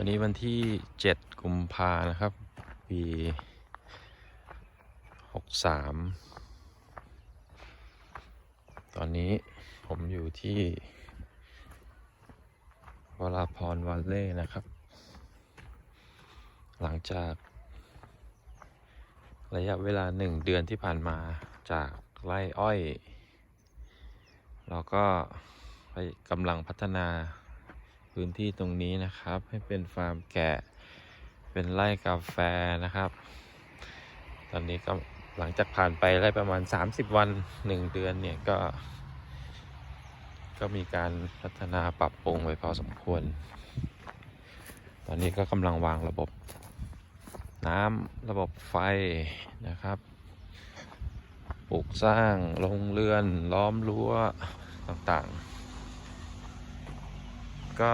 วันนี้วันที่ 7 กุมภานะครับ ปี 63 ตอนนี้ผมอยู่ที่วราพรวันเล่นะครับ หลังจากระยะเวลาหนึ่งเดือนที่ผ่านมาจากไร่อ้อย เราก็ไปกำลังพัฒนา พื้นที่ตรงนี้นะครับ ให้เป็นฟาร์มแกะ เป็นไร่กาแฟนะครับ ตอนนี้ก็หลังจากผ่านไปไร่ประมาณ 30 วัน 1 เดือนเนี่ยก็ ก็มีการพัฒนาปรับปรุงไว้พอสมควร ตอนนี้ก็กำลังวางระบบน้ำระบบไฟนะครับปลูกสร้างโรงเรือนล้อมรั้วต่างๆ ก็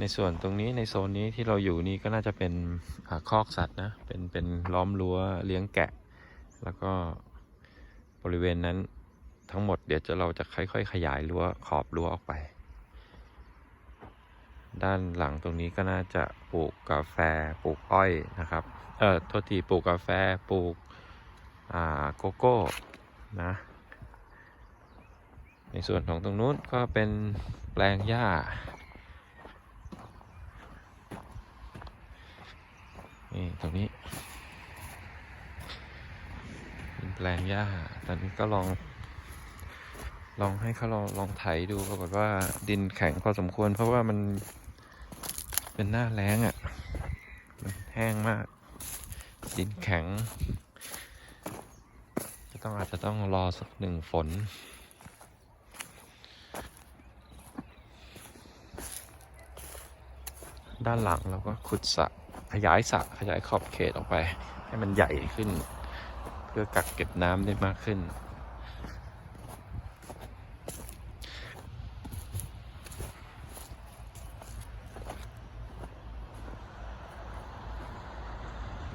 ในส่วนตรงนี้ในโซนนี้ที่เราอยู่นี่ก็น่าจะเป็นอ่าคอกสัตว์นะ เป็นเป็นล้อมรั้วเลี้ยงแกะ แล้วก็บริเวณนั้นทั้งหมดเดี๋ยวจะเราจะค่อย ๆ ขยายรั้วขอบรั้วออกไป ด้านหลังตรงนี้ก็น่าจะปลูกกาแฟปลูกอ้อยนะครับ เออโทษทีปลูกกาแฟปลูกอ่าโกโก้นะ ในส่วนของตรงนู้นก็เป็นแปลงหญ้า นี่ตรงนี้เป็นแปลงหญ้า ตอนนี้ก็ลอง ลองให้เขาลองลองไถดูปรากฏว่าดินแข็งพอสมควร เพราะว่ามันเป็นหน้าแล้งอะ่ะ มันแห้งมาก ดินแข็ง จะต้องอาจจะต้องรอสักหนึ่งฝน ด้านหลังเราก็ขุดสระขยายสระขยายขอบเขตออกไป ให้มันใหญ่ขึ้น เพื่อกักเก็บน้ำได้มากขึ้น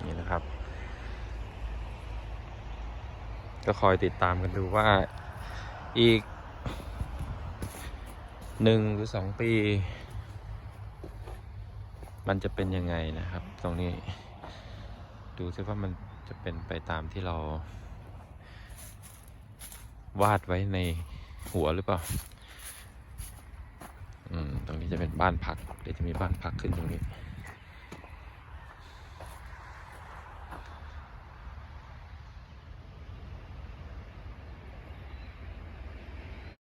นี่นะครับ ก็คอยติดตามกันดูว่าอีกหนึ่งหรือสองปี มันจะเป็นยังไงนะครับ ตรงนี้ ดูซิว่ามันจะเป็นไปตามที่เรา วาดไว้ในหัวหรือเปล่า อืม ตรงนี้จะเป็นบ้านพัก เดี๋ยวจะมีบ้านพักขึ้นตรงนี้